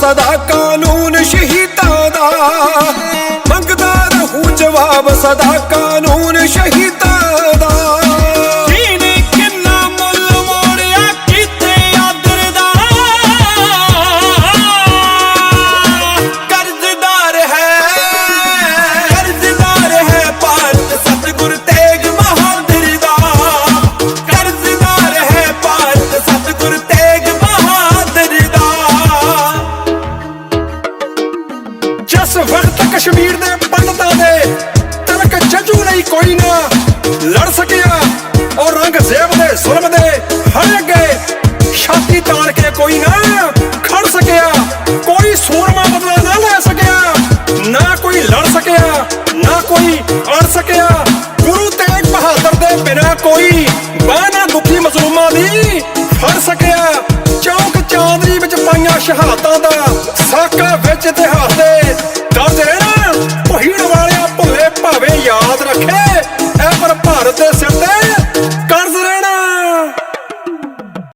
ਸਦਾ ਕਾਨੂੰਨ ਸ਼ਹੀਦਾਂ ਦਾ। ਮੰਗਦਾ ਰਹੂ ਜਵਾਬ ਸਦਾ ਕਾਨੂੰਨ ਜਿਸ ਵਕਤ ਕਸ਼ਮੀਰ ਦੇ ਪੰਡਤਾਂ ਦੇ। ਤਿਲਕ ਜੱਜੂ ਲਈ ਕੋਈ ਨਾ ਲੜ ਸਕਿਆ। ਔਰ ਰੰਗ ਜ਼ੇਬ ਦੇ ਜ਼ੁਲਮ ਦੇ ਹਰ ਅੱਗੇ। ਛਾਤੀ ਤਾਣ ਕੇ ਕੋਈ ਨਾ ਖੜ ਸਕਿਆ। ਕੋਈ ਸੂਰਮਾ ਬਦਲਾ ਨਾ ਲੈ ਸਕਿਆ। ਨਾ ਕੋਈ ਲੜ ਸਕਿਆ, ਨਾ ਕੋਈ ਅੜ ਸਕਿਆ। ਗੁਰੂ ਤੇਗ ਬਹਾਦਰ ਦੇ ਬਿਨਾ ਕੋਈ ਬਾਹ ਦੁਖੀ ਮਜ਼ਲੂਮਾਂ ਦੀ ਫੜ ਸਕਿਆ। ਚੌਕ ਚਾਂਦਨੀ ਵਿੱਚ ਪਾਈਆਂ ਸ਼ਹਾਦਤਾਂ ਦਾ ਸਾਕਾ ਵਿੱਚ ਇਤਿਹਾਸ I'm not K!